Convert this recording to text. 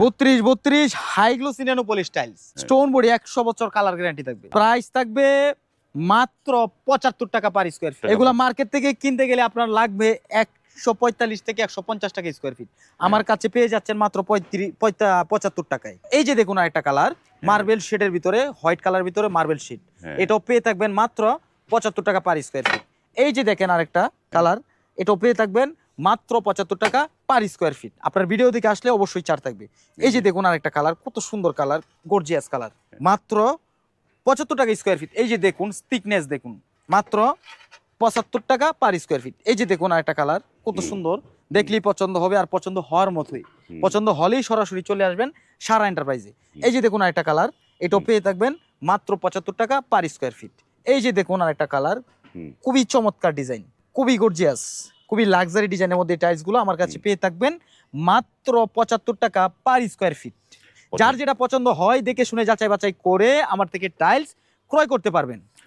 বত্রিশ বত্রিশ হাইগ্লো সিনানো পলিশ টাইলস স্টোন বডি একশো বছর কালার গ্যারান্টি থাকবে। প্রাইস থাকবে মাত্র পঁচাত্তর টাকা পার স্কোয়ার ফিট এগুলা মার্কেট থেকে কিনতে গেলে আপনার লাগবে একশো পঁয়তাল্লিশ থেকে একশো পঞ্চাশ টাকা স্কোয়ার ফিট আমার কাছে পেয়ে যাচ্ছেন মাত্র পঁয়ত্রিশ পঁচাত্তর টাকায়। এই যে দেখুন একটা কালার মার্বেল শেডের ভিতরে হোয়াইট কালার ভিতরে মার্বেল শেড হ্যাঁ। এটাও পেয়ে থাকবেন মাত্র পঁচাত্তর টাকা পার স্কোয়ার ফিট এই যে দেখেন আরেকটা কালার এটাও পেয়ে থাকবেন মাত্র পঁচাত্তর টাকা পার স্কোয়ার ফিট আপনার ভিডিও দেখে আসলে অবশ্যই চার থাকবে। এই যে দেখুন আরেকটা কালার কত সুন্দর কালার গর্জিয়াস কালার মাত্র পঁচাত্তর টাকা স্কোয়ার ফিট এই যে দেখুন থিকনেস দেখুন। মাত্র পঁচাত্তর টাকা পার স্কোয়ার ফিট এই যে দেখুন আরেকটা কালার কত সুন্দর। দেখলেই পছন্দ হবে আর পছন্দ হওয়ার মতোই। পছন্দ হলেই সরাসরি চলে আসবেন সারা এন্টারপ্রাইজে এই যে দেখুন আরেকটা কালার এটাও পেয়ে থাকবেন মাত্র পঁচাত্তর টাকা পার স্কোয়ার ফিট এই যে দেখুন আরেকটা কালার খুবই চমৎকার ডিজাইন খুবই গর্জিয়াস খুবই লাক্সারি ডিজাইনের মধ্যে টাইলসগুলো আমার কাছে পেয়ে থাকবেন। মাত্র পঁচাত্তর টাকা পার স্কোয়ার ফিট যার যেটা পছন্দ হয় দেখে শুনে যাচাই বাছাই করে আমার থেকে টাইলস ক্রয় করতে পারবেন।